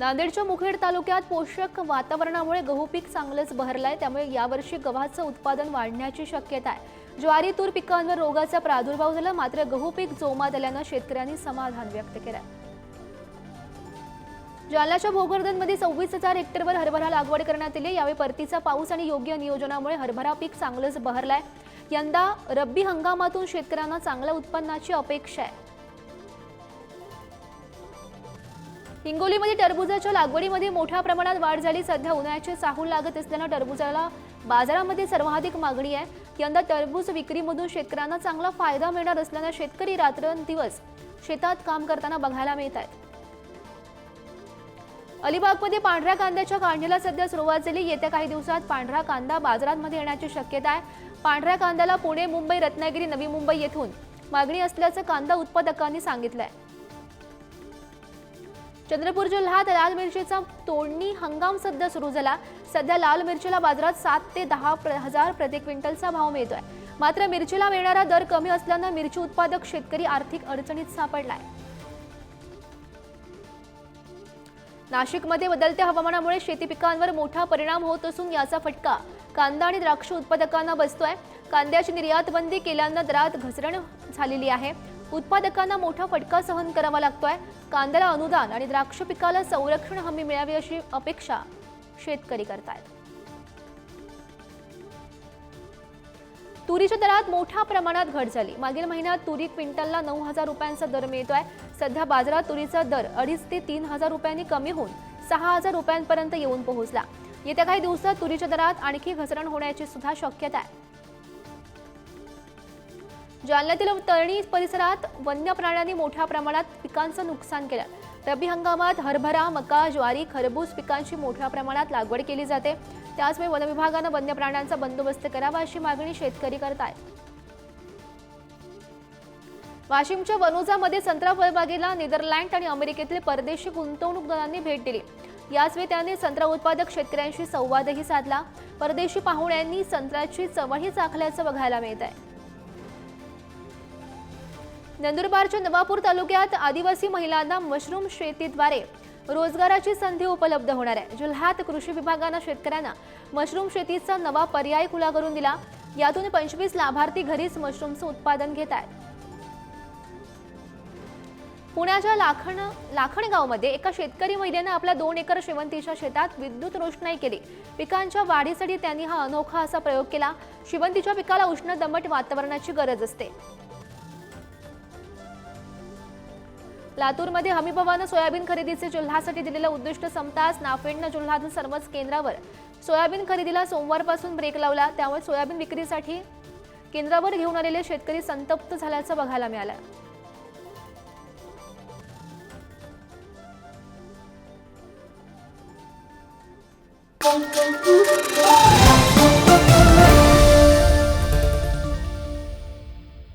नांदेडच्या मुखेड तालुक्यात पोषक वातावरणामुळे गहू पीक चांगलंच बहरलंय. त्यामुळे यावर्षी गव्हाचं उत्पादन वाढण्याची शक्यता आहे. ज्वारी तूर पिकांवर रोगाचा प्रादुर्भाव झाला मात्र गहू पीक जोमात आल्यानं शेतकऱ्यांनी समाधान व्यक्त केलं जालन्याच्या भोगर्दनमध्ये सव्वीस हजार हेक्टरवर हरभरा लागवड करण्यात आली यावेळी परतीचा पाऊस आणि योग्य नियोजनामुळे हरभरा पीक चांगलंच बहरलाय. यंदा रब्बी हंगामातून शेतकऱ्यांना चांगल्या उत्पन्नाची अपेक्षा आहे. हिंगोलीमध्ये टरबूजाच्या लागवडीमध्ये मोठ्या प्रमाणात वाढ झाली. सध्या उन्हाळ्याचे चाहूल लागत असल्यानं टरबूजाला बाजारामध्ये सर्वाधिक मागणी आहे. यंदा टरबूज विक्रीमधून शेतकऱ्यांना चांगला फायदा मिळणार असल्यानं शेतकरी रात्रंदिवस शेतात काम करताना बघायला मिळत आहेत. अलिबागमध्ये पांढऱ्या कांद्याच्या काढणीला सध्या सुरुवात झाली. येत्या काही दिवसात पांढरा कांदा बाजारांमध्ये येण्याची शक्यता आहे. पांढऱ्या कांद्याला पुणे मुंबई रत्नागिरी नवी मुंबई येथून मागणी असल्याचं कांदा उत्पादकांनी सांगितलं आहे चंद्रपूर जिल्ह्यात लाल मिरचीचा तोडणी हंगाम सध्या सुरू झाला. सध्या लाल मिरचीला बाजारात सात ते दहा प्र- हजार प्रति क्विंटलचा भाव मिळतोय. मात्र मिरचीला मिळणारा दर कमी असल्यानं मिरची उत्पादक शेतकरी आर्थिक अडचणीत सापडलाय. नाशिकमध्ये बदलत्या हवामानामुळे शेती पिकांवर मोठा परिणाम होत असून याचा फटका कांदा आणि द्राक्ष उत्पादकांना बसतोय. कांद्याची निर्यात बंदी केल्यानं दरात घसरण झालेली आहे. उत्पादकांना मोठा फटका सहन करावा लागतोय. कांद्याला अनुदान आणि द्राक्ष पिकाला संरक्षण हमी मिळावी अशी अपेक्षा शेतकरी करतायत. तुरीच्या दरात मोठ्या प्रमाणात घट झाली. मागील महिन्यात तुरी क्विंटलला नऊ हजार रुपयांचा दर मिळतोय. सध्या बाजारात तुरीचा दर अडीच ते तीन हजार रुपयांनी कमी होऊन सहा हजार रुपयांपर्यंत येऊन पोहोचला. येत्या काही दिवसात तुरीच्या दरात आणखी घसरण होण्याची सुद्धा शक्यता आहे. जालन्यातील तळणी परिसरात वन्य प्राण्यांनी मोठ्या प्रमाणात पिकांचं नुकसान केलं. रब्बी हंगामात हरभरा मका ज्वारी खरबूज पिकांची मोठ्या प्रमाणात लागवड केली जाते. त्याचमुळे वन विभागानं वन्य प्राण्यांचा बंदोबस्त करावा अशी मागणी शेतकरी करत आहे वाशिमच्या वनोजामध्ये संत्रा फळबागेला नेदरलँड आणि अमेरिकेतील परदेशी गुंतवणूकदारांनी भेट दिली. याचवेळी त्यांनी संत्रा उत्पादक शेतकऱ्यांशी संवादही साधला. परदेशी पाहुण्यांनी संत्र्याची चवही चाखल्याचं बघायला मिळत आहे नंदुरबारच्या नवापूर तालुक्यात आदिवासी महिलांना मशरूम शेतीद्वारे रोजगाराची संधी उपलब्ध होणार आहे. जिल्ह्यात कृषी विभागानं शेतकऱ्यांना मशरूम शेतीचा नवा पर्याय खुला करून दिला. यातून पंचवीस लाभार्थी घरीच मशरूमचं उत्पादन घेत आहेत. पुण्याच्या लाखण लाखणगावमध्ये एका शेतकरी महिलेनं आपल्या दोन एकर शेवंतीच्या शेतात विद्युत रोषणाई केली. पिकांच्या वाढीसाठी त्यांनी हा अनोखा असा प्रयोग केला. शेवंतीच्या पिकाला उष्ण दमट वातावरणाची गरज असते. लातूरमध्ये हमीभावानं सोयाबीन खरेदीचे जिल्ह्यासाठी दिलेलं उद्दिष्ट संपताच नाफेडनं जिल्ह्यातील सर्वच केंद्रावर सोयाबीन खरेदीला सोमवारपासून ब्रेक लावला त्यामुळे सोयाबीन विक्रीसाठी केंद्रावर घेऊन आलेले शेतकरी संतप्त झाल्याचं बघायला मिळालं Thank you.